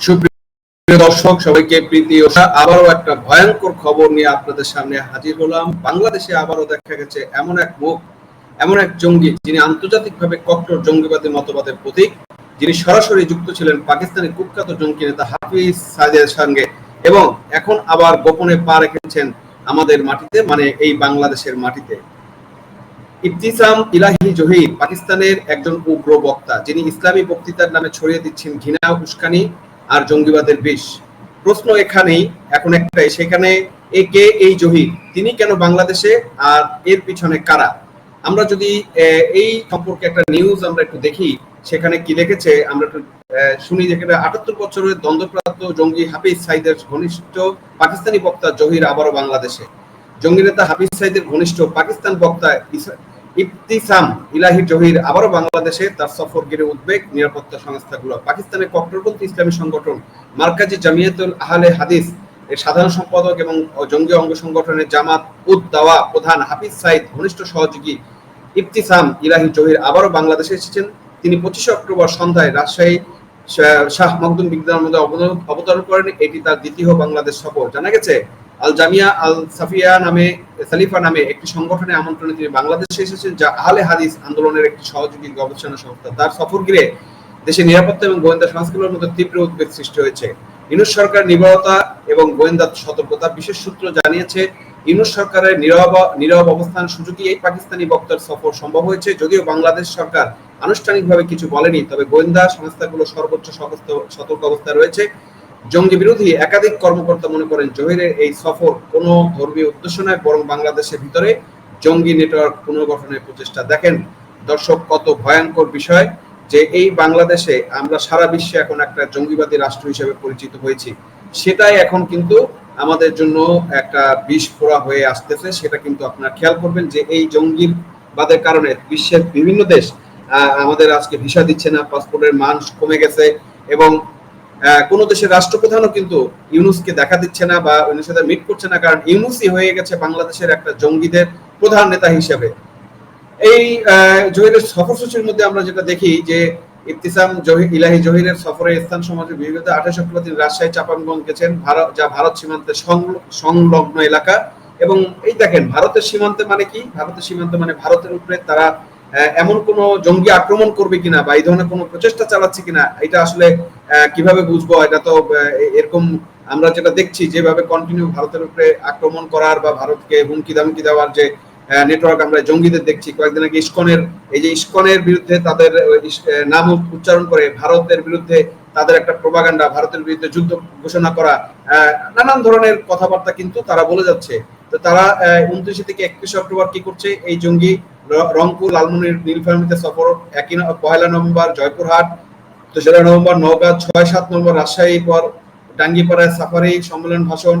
সুপ্রিয় দর্শক, সবাইকে প্রীতি ও শা- আবারও একটা ভয়ঙ্কর খবর নিয়ে আপনাদের সামনে হাজির হলাম। বাংলাদেশে আবারও দেখা গেছে এমন এক মুখ, এমন এক জঙ্গি, যিনি আন্তর্জাতিকভাবে কট্টর জঙ্গিবাদী মতবাদের প্রতীক। যিনি সরাসরি যুক্ত ছিলেন পাকিস্তানি কুখ্যাত জঙ্গি নেতা হাফিজ সাইদের সঙ্গে এবং এখন আবার গোপনে পা রেখেছেন আমাদের মাটিতে মানে এই বাংলাদেশের মাটিতে। ইবতিসাম ইলাহি জহির পাকিস্তানের একজন উগ্র বক্তা, যিনি ইসলামী বক্তৃতার নামে ছড়িয়ে দিচ্ছেন ঘৃণা, উস্কানি আর জঙ্গিবাদের বিষ। প্রশ্ন এখানেই, এখন একটাই, সেখানে এ কে, এই জহির, তিনি কেন বাংলাদেশে আর এর পিছনে কারা? আমরা যদি এই সম্পর্কে একটা নিউজ আমরা একটু দেখি, সেখানে কি লিখেছে, আমরা একটু শুনি যেখানে আটাত্তর বছরের দ্বন্দ্বপ্রাপ্ত জঙ্গি হাফিজ সাইদের ঘনিষ্ঠ পাকিস্তানি বক্তা জহির আবারও বাংলাদেশে। জঙ্গি নেতা হাফিজ সাইদের ঘনিষ্ঠ পাকিস্তান বক্তা ইবতিসাম ইলাহি জহির আবারও বাংলাদেশে তার সফর ঘিরে উদ্বেগ, নিরাপত্তা সংস্থাগুলো, পাকিস্তানের কট্টরপন্থী ইসলামী সংগঠন মার্কাজি জামিয়াতুল আহলে হাদিস, এর সাধারণ সম্পাদক এবং জঙ্গি অঙ্গ সংগঠনের জামাত উদ দাওয়া প্রধান হাফিজ সাইদ, ঘনিষ্ঠ সহযোগী ইবতিসাম ইলাহি জহির আবারও বাংলাদেশে এসেছেন। তিনি পঁচিশে অক্টোবর সন্ধ্যায় রাজশাহী শাহ মখদুম বিজ্ঞানের মধ্যে অবতরণ করেন। এটি তার দ্বিতীয় বাংলাদেশ সফর। জানা গেছে আল জামিয়া আল সাফিয়া নামে, সালিফা নামে একটি সংগঠনে আমন্ত্রণে তিনি বাংলাদেশে এসেছেন, যা আহলে হাদিস আন্দোলনের একটি সহযোগী গবেষণা সংস্থা। তার সফর ঘিরে দেশের নিরাপত্তা এবং গোয়েন্দা সংস্কৃতির মধ্যে তীব্র উদ্বেগ সৃষ্টি হয়েছে। ইউনুস সরকার নির্ভরতা এবং গোয়েন্দা সতর্কতা বিশেষ সূত্র জানিয়েছে ইউনুস সরকারের নীরব নীরব অবস্থান সুযোগী এই পাকিস্তানি বক্তার সফর সম্ভব হয়েছে। যদিও বাংলাদেশ সরকার আনুষ্ঠানিকভাবে কিছু বলেনি, তবে গোয়েন্দা সংস্থাগুলো সর্বোচ্চ সতর্ক অবস্থায় রয়েছে। জঙ্গি বিরোধী একাধিক কর্মকর্তা মনে করেন জহিরের এই সফর কোনো ধর্মীয় উদ্দেশ্য নয়, বরং বাংলাদেশের ভিতরে জঙ্গি নেটওয়ার্ক পুনর্গঠনের প্রচেষ্টা। দেখেন দর্শক, কত ভয়ঙ্কর বিষয় যে এই বাংলাদেশে আমরা সারা বিশ্বে এখন একটা জঙ্গিবাদী রাষ্ট্র হিসেবে পরিচিত হয়েছি। সেটাই এখন কিন্তু আমাদের জন্য একটা বিষ ফোড়া হয়ে আসতেছে। সেটা কিন্তু আপনারা খেয়াল করবেন যে এই জঙ্গিবাদের কারণে বিশ্বের বিভিন্ন দেশ আমাদের আজকে ভিসা দিচ্ছে না, পাসপোর্টের মান কমে গেছে এবং কোনো দেশের রাষ্ট্রপ্রধানও কিন্তু ইউনুসকে দেখা দিচ্ছে না বা ইউনুসের সাথে মিট করছে না, কারণ ইউনুসই হয়ে গেছে বাংলাদেশের একটা জঙ্গিদের প্রধান নেতা হিসেবে। এই জহিরের সফরসূচির মধ্যে আমরা যেটা দেখি যে ইবতিসাম জহি, ইলাহি জহিরের সফরের স্থান সমাজের বিগত আঠাশ অক্টোবর তিনি রাজশাহী চাপানগঞ্জ গেছেন, ভারত, যা ভারত সীমান্তে সংল- সংলগ্ন এলাকা। এবং এই দেখেন, ভারতের সীমান্তে মানে কি? ভারতের সীমান্ত মানে ভারতের উপরে তারা এমন কোন জঙ্গি আক্রমণ করবে কিনা বা এই ধরনের কোনো প্রচেষ্টা চালাচ্ছে কিনা, এটা আসলে কীভাবে বুঝব? এটা তো এরকম আমরা যেটা দেখছি যেভাবে কন্টিনিউ ভারতের উপরে আক্রমণ করার বা ভারতকে হুমকি দামকি দেওয়ার যে নেটওয়ার্ক আমরা জঙ্গিদের দেখছি। কয়েকদিন আগে ইস্কনের, এই যে ইস্কনের বিরুদ্ধে তাদের নাম উচ্চারণ করে ভারতের বিরুদ্ধে তাদের একটা প্রভাগান্ডা ভারতের বিরুদ্ধে যুদ্ধ ঘোষণা করা নানান ধরনের কথাবার্তা কিন্তু তারা বলে যাচ্ছে। তো তারা উনত্রিশে থেকে একত্রিশে অক্টোবর কি করছে? এই জঙ্গি রংপুর লালমনির নীলফামারীতে সফর, একই পহেলা নভেম্বর জয়পুরহাট, তেসরা নভেম্বর নওগাঁ, ছয় সাত নভেম্বর রাজশাহী, পর ডাঙ্গিপাড়ায় সাফারি, সম্মেলন ভাষণ,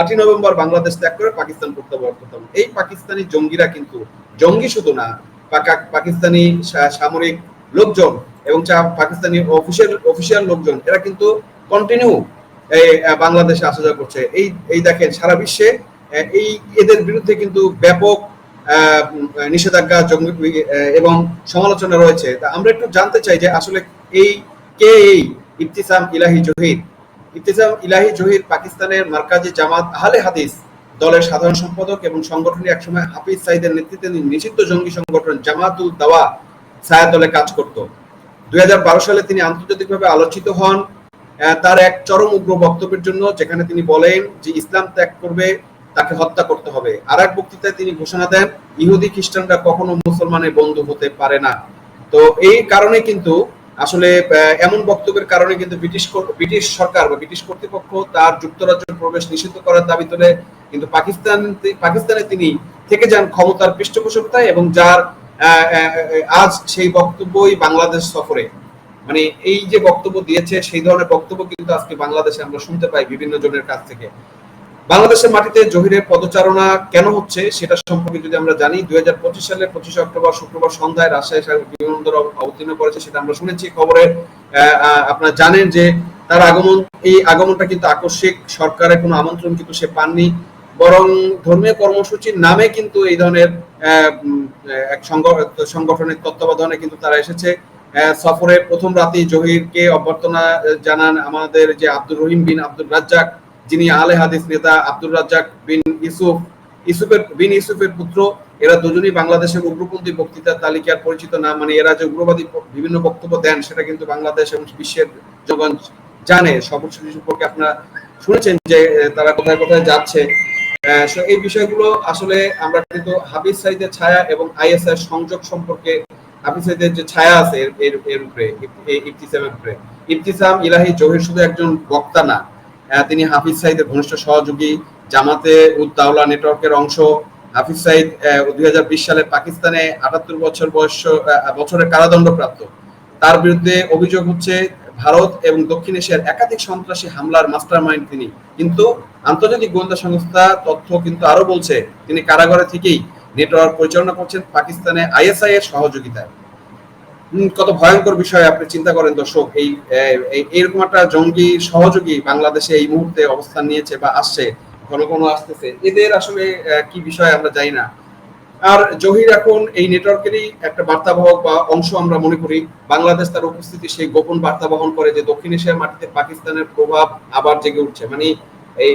আটই নভেম্বর বাংলাদেশ ত্যাগ করে পাকিস্তান প্রত্যাবর্তন। এই পাকিস্তানি জঙ্গিরা কিন্তু, জঙ্গি শুধু না পাকিস্তানি সামরিক লোকজন এবং পাকিস্তানি অফিসিয়াল অফিসিয়াল লোকজন, এরা কিন্তু কন্টিনিউ বাংলাদেশে আসা যাওয়া করছে। এই এই দেখেন, সারা বিশ্বে এই, এদের বিরুদ্ধে কিন্তু ব্যাপক নিষেধাজ্ঞা এবং সমালোচনা রয়েছে। তা আমরা একটু জানতে চাই যে আসলে এই কে এই ইবতিসাম ইলাহি জহির ইবতিসাম ইলাহি জহির পাকিস্তানের মার্কাজি জামাত আহলে হাদিস দলের সাধারণ সম্পাদক এবং সংগঠনে একসময় হাফিজ সাইদের নেতৃত্বে নিষিদ্ধ জঙ্গি সংগঠন জামাতুল দাওয়া ছায়া দলে কাজ করত। দুই সালে তিনি আন্তর্জাতিকভাবে আলোচিত হন তার এক চরম উগ্র বক্তব্যের জন্য যেখানে তিনি বলেন যে ইসলাম ত্যাগ করবে, তাকে হত্যা করতে হবে। আর এক বক্তৃতায় তিনি ঘোষণা দেন, ইহুদি খ্রিস্টানরা কখনো মুসলমানের বন্ধু হতে পারে না। তো এই কারণে কিন্তু, আসলে এমন বক্তব্যের কারণে কিন্তু ব্রিটিশ ব্রিটিশ সরকার বা ব্রিটিশ কর্তৃপক্ষ তার যুক্তরাজ্য প্রবেশ নিষিদ্ধ করার দাবি তোলে। কিন্তু পাকিস্তান, পাকিস্তানে তিনি থেকে যান ক্ষমতার পৃষ্ঠপোষকতায় এবং যার আজ সেই বক্তব্যই বাংলাদেশ সফরে। মানে এই যে বক্তব্য দিয়েছে, সেই ধরনের বক্তব্য কিন্তু আজকে বাংলাদেশে আমরা শুনতে পাই বিভিন্ন জনের কাছ থেকে। বাংলাদেশের মাটিতে জহিরের পদচারণা কেন হচ্ছে সেটা সম্পর্কে যদি আমরা জানি, দুই হাজার পঁচিশ সালের পঁচিশে অক্টোবর, শুক্রবার সন্ধ্যায় রাজশাহী বিমানবন্দর অবতীর্ণ করেছে সেটা আমরা শুনেছি। খবরে আপনারা জানেন যে তার আগমন, এই আগমনটা কিন্তু আকস্মিক। সরকারের কোনো আমন্ত্রণ কিন্তু সে পাননি, বরং ধর্মীয় কর্মসূচির নামে কিন্তু এই ধরনের এক সংগঠনের তত্ত্বাবধানে কিন্তু তারা এসেছে। সফরে প্রথম রাতেই জহিরকে অভ্যর্থনা জানান আমাদের যে আব্দুর রহিম বিন আব্দুর রাজ্জাক, যিনি আলে হাদিস নেতা আব্দুর রাজ্জাক বিন ইউসুফ, ইউসুফের, বিন ইউসুফের পুত্র। এরা দুজনই বাংলাদেশের উগ্রপন্থী বক্তৃতার তালিকার পরিচিত না মানে এরা যে উগ্রবাদী বিভিন্ন বক্তব্য দেন, সেটা কিন্তু বাংলাদেশ এবং বিশ্বের জনগণ জানে। সর্বোচ্চ সম্পর্কে আপনারা শুনেছেন যে তারা কোথায় কোথায় যাচ্ছে। এই বিষয়গুলো আসলে আমরা কিন্তু হাফিজ সাইদের ছায়া এবং আইএসআই সংযোগ সম্পর্কে হাফিজ সাইদের যে ছায়া আছে এর এর উপরে এই উপরে। ইবতিসাম ইলাহি জহির শুধু একজন বক্তা না তিনি হাফিজ সাইদের ঘনিষ্ঠ সহযোগী, জামাতে উদ্দাউলা নেটওয়ার্কের অংশ। হাফিজ সাইদ দুই হাজার বিশ সালে পাকিস্তানে আটাত্তর বছর বয়স বছরের কারাদণ্ডপ্রাপ্ত। তার বিরুদ্ধে অভিযোগ হচ্ছে ভারত এবং দক্ষিণ এশিয়ার একাধিক সন্ত্রাসী হামলার মাস্টারমাইন্ড তিনি। কিন্তু আন্তর্জাতিক গোয়েন্দা সংস্থা তথ্য কিন্তু আরও বলছে, তিনি কারাগারে থেকেই নেটওয়ার্ক পরিচালনা করছেন পাকিস্তানে আইএসআই এর সহযোগিতায়। কত ভয়ঙ্কর বিষয় আপনি চিন্তা করেন দর্শক, এই এইরকম একটা জঙ্গি সহযোগী বাংলাদেশে এই মুহূর্তে অবস্থান নিয়েছে বা আসছে, ঘন ঘন আসতেছে, এদের আসলে কি বিষয় আমরা জানি না। আর জহির, এখন এই নেটওয়ার্কেরই একটা বার্তাবাহক বা অংশ আমরা মনে করি। বাংলাদেশ তার উপস্থিতি সেই গোপন বার্তা বহন করে যে দক্ষিণ এশিয়ার মাটিতে পাকিস্তানের প্রভাব আবার জেগে উঠছে। মানে এই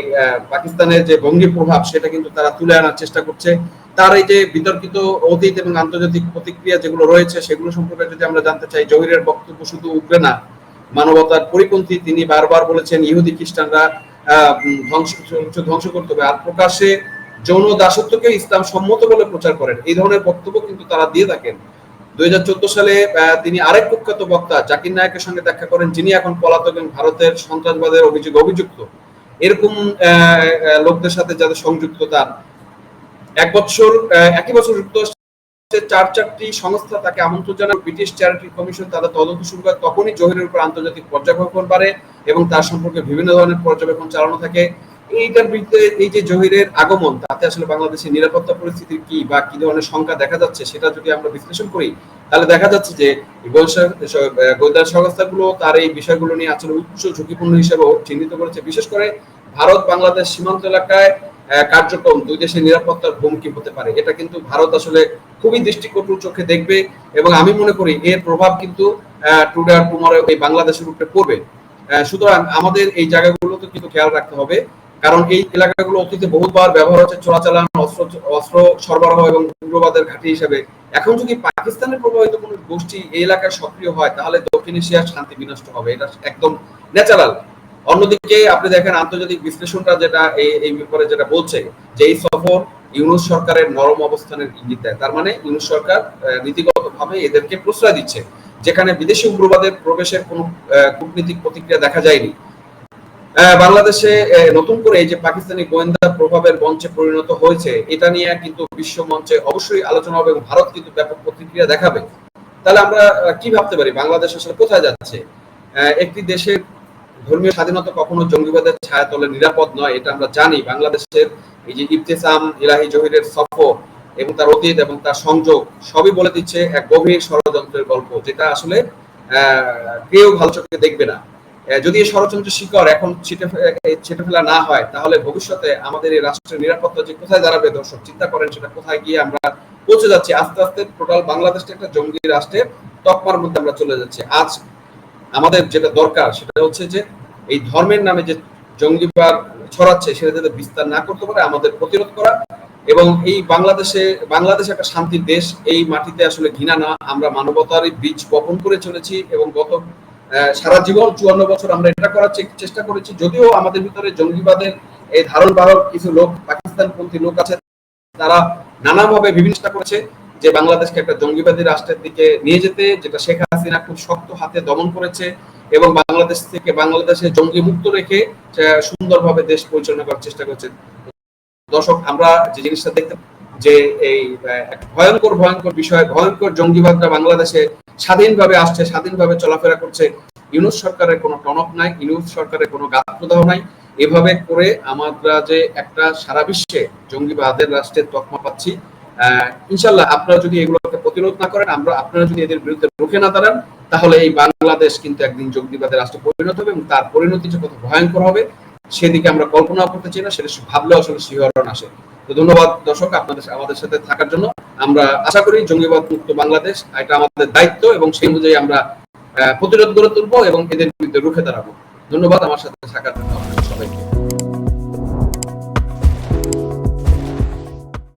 পাকিস্তানের যে ভঙ্গি প্রভাব, সেটা কিন্তু তারা তুলে আনার চেষ্টা করছে। তার এই যে বিতর্কিত অতীত এবং আন্তর্জাতিক প্রতিক্রিয়া যেগুলো রয়েছে, সেগুলো সম্পর্কে যদি আমরা জানতে চাই, জহিরের বক্তব্য শুধু উগরে না, মানবতার পরিপন্থী তিনি বারবার বলেছেন, ইহুদি খ্রিস্টানরা ধ্বংস ধ্বংস করতে হবে। আর প্রকাশ্যে যৌন দাসত্বকে ইসলাম সম্মত বলে প্রচার করেন। এই ধরনের বক্তব্য কিন্তু তারা দিয়ে থাকেন। দুই সালে তিনি আরেক কুখ্যাত বক্তা জাকির নায়কের সঙ্গে দেখা করেন, যিনি এখন পলাতক ভারতের সন্ত্রাসবাদের অভিযোগ অভিযুক্ত। এরকম লোকদের সাথে যাদের সংযুক্ত তার। এক বছর একই বছর যুক্তরাষ্ট্রের চার চারটি সংস্থা তাকে আমন্ত্রণ জানান ব্রিটিশ চ্যারিটি কমিশন তাদের তদন্ত শুরু করে, তখনই জহিরের উপর আন্তর্জাতিক পর্যবেক্ষণ বাড়ে এবং তার সম্পর্কে বিভিন্ন ধরনের পর্যবেক্ষণ চালানো থাকে। এইটার বিরুদ্ধে এই যে জহিরের আগমন, তাতে আসলে বাংলাদেশের নিরাপত্তা পরিস্থিতি কি বা কি ধরনের সংখ্যা দেখা যাচ্ছে সেটা যদি আমরা বিশ্লেষণ করি, তাহলে দেখা যাচ্ছে যে গোয়েন্দা- সংস্থাগুলো তার এই বিষয়গুলো নিয়ে আসলে উচ্চ ঝুঁকিপূর্ণ হিসেবেও চিহ্নিত করেছে। বিশেষ করে ভারত, বাংলাদেশ সীমান্ত এলাকায় কার্যক্রম দুই দেশের নিরাপত্তার হুমকি হতে পারে। এটা কিন্তু ভারত আসলে খুবই দৃষ্টিকটু চোখে দেখবে এবং আমি মনে করি এর প্রভাব কিন্তু টুডে আর টুমরে এই বাংলাদেশের উপরে পড়বে। সুতরাং আমাদের এই জায়গাগুলোতে কিন্তু খেয়াল রাখতে হবে কারণ এই এলাকাগুলো অতীতে বহুবার ব্যবহার হচ্ছে চোরাচালান, অস্ত্র অস্ত্র সরবরাহ এবং উগ্রবাদের ঘাঁটি হিসেবে। এখন যদি পাকিস্তানের প্রভাবিত কোনো গোষ্ঠী এই এলাকায় সক্রিয় হয়, তাহলে দক্ষিণ এশিয়ার শান্তি বিনষ্ট হবে। এটা একদম ন্যাচারাল অন্যদিকে আপনি দেখেন আন্তর্জাতিক বিশ্লেষণটা যেটা এই এই ব্যাপারে যেটা বলছে, যে এই সফর ইউনুস সরকারের নরম অবস্থানের ইঙ্গিত দেয়। তার মানে ইউনুস সরকার নীতিগতভাবে এদেরকে প্রশ্রয় দিচ্ছে। যেখানে বিদেশি উগ্রবাদের প্রবেশের কোনো কূটনীতিক প্রতিক্রিয়া দেখা যায়নি। বাংলাদেশে নতুন করে এই যে পাকিস্তানি গোয়েন্দা প্রভাবের মঞ্চে পরিণত হয়েছে এটা নিয়ে কিন্তু বিশ্ব মঞ্চে অবশ্যই আলোচনা হবে এবং ভারত কিন্তু ব্যাপক প্রতিক্রিয়া দেখাবে। তাহলে আমরা কি ভাবতে পারি? বাংলাদেশ আসলে কোথায় যাচ্ছে? একটি দেশের ধর্মীয় স্বাধীনতা কখনো জঙ্গিবাদের ছায়াতলে নিরাপদ নয় এটা আমরা জানি। বাংলাদেশের এই যে ইবতেসাম ইলাহি জহিরের সফর এবং তার অতীত এবং তার সংযোগ সবই বলে দিচ্ছে এক গভীর ষড়যন্ত্রের গল্প যেটা আসলে আহ, কেউ ভালো চোখে দেখবে না। যদি এই ষড়যন্ত্রের শিকড় এখন ছিটে ফেলা না হয়, তাহলে ভবিষ্যতে আমাদের এই রাষ্ট্রের নিরাপত্তা যে কোথায় দাঁড়াবে, দর্শক চিন্তা করেন সেটা কোথায় গিয়ে আমরা পৌঁছে যাচ্ছি। আস্তে আস্তে টোটাল বাংলাদেশটা একটা জঙ্গি রাষ্ট্রের তকমার মধ্যে আমরা চলে যাচ্ছি। আজ আমাদের যেটা দরকার সেটা হচ্ছে যে এই ধর্মের নামে যে জঙ্গিবাদ ছড়াচ্ছে সেটা যাতে বিস্তার না করতে পারে, আমাদের প্রতিরোধ করা এবং এই বাংলাদেশে, বাংলাদেশ একটা শান্তির দেশ, এই মাটিতে আসলে ঘৃণা না, আমরা মানবতার বীজ বপন করে চলেছি এবং গত সারা জীবন চুয়ান্ন বছর আমরা এটা করার চেষ্টা করেছি। যদিও আমাদের ভিতরে জঙ্গিবাদের এই ধারণ বাহক কিছু লোক, পাকিস্তানপন্থী লোক আছে, তারা নানাভাবে বিভিন্ন করেছে যে বাংলাদেশকে একটা জঙ্গিবাদী রাষ্ট্রের দিকে নিয়ে যেতে, যেটা শেখ হাসিনা খুব শক্ত হাতে দমন করেছে এবং বাংলাদেশ থেকে বাংলাদেশে জঙ্গি মুক্ত রেখে সুন্দরভাবে দেশ পরিচালনা করার চেষ্টা করছে। দর্শক, আমরা যে জিনিসটা দেখতে যে এই ভয়ঙ্কর ভয়ঙ্কর বিষয়, ভয়ঙ্কর জঙ্গিবাদটা বাংলাদেশে স্বাধীনভাবে আসছে, স্বাধীনভাবে চলাফেরা করছে। ইউনুস সরকারের কোনো টনক নাই, ইউনুস সরকারের কোনো গাত্রদাহ নাই। এভাবে করে আমরা যে একটা সারা বিশ্বে জঙ্গিবাদের রাষ্ট্রের তকমা পাচ্ছি ইনশাল্লাহ আপনারা যদি এগুলোকে প্রতিরোধ না করেন, আমরা, আপনারা যদি এদের বিরুদ্ধে রুখে না দাঁড়ান, তাহলে এই বাংলাদেশ কিন্তু একদিন জঙ্গিবাদের রাষ্ট্রে পরিণত হবে এবং তার পরিণতি যে কত ভয়ঙ্কর হবে, সেদিকে আমরা কল্পনা করতে চাই না, সেটা ভাবলে আসলে শিহরণ আসে। তো ধন্যবাদ দর্শক আপনাদের, আমাদের সাথে থাকার জন্য। আমরা আশা করি জঙ্গিবাদ মুক্ত বাংলাদেশ, এটা আমাদের দায়িত্ব এবং সেই অনুযায়ী আমরা প্রতিরোধ গড়ে তুলবো এবং এদের বিরুদ্ধে রুখে দাঁড়াবো। ধন্যবাদ আমার সাথে থাকার জন্য সবাইকে।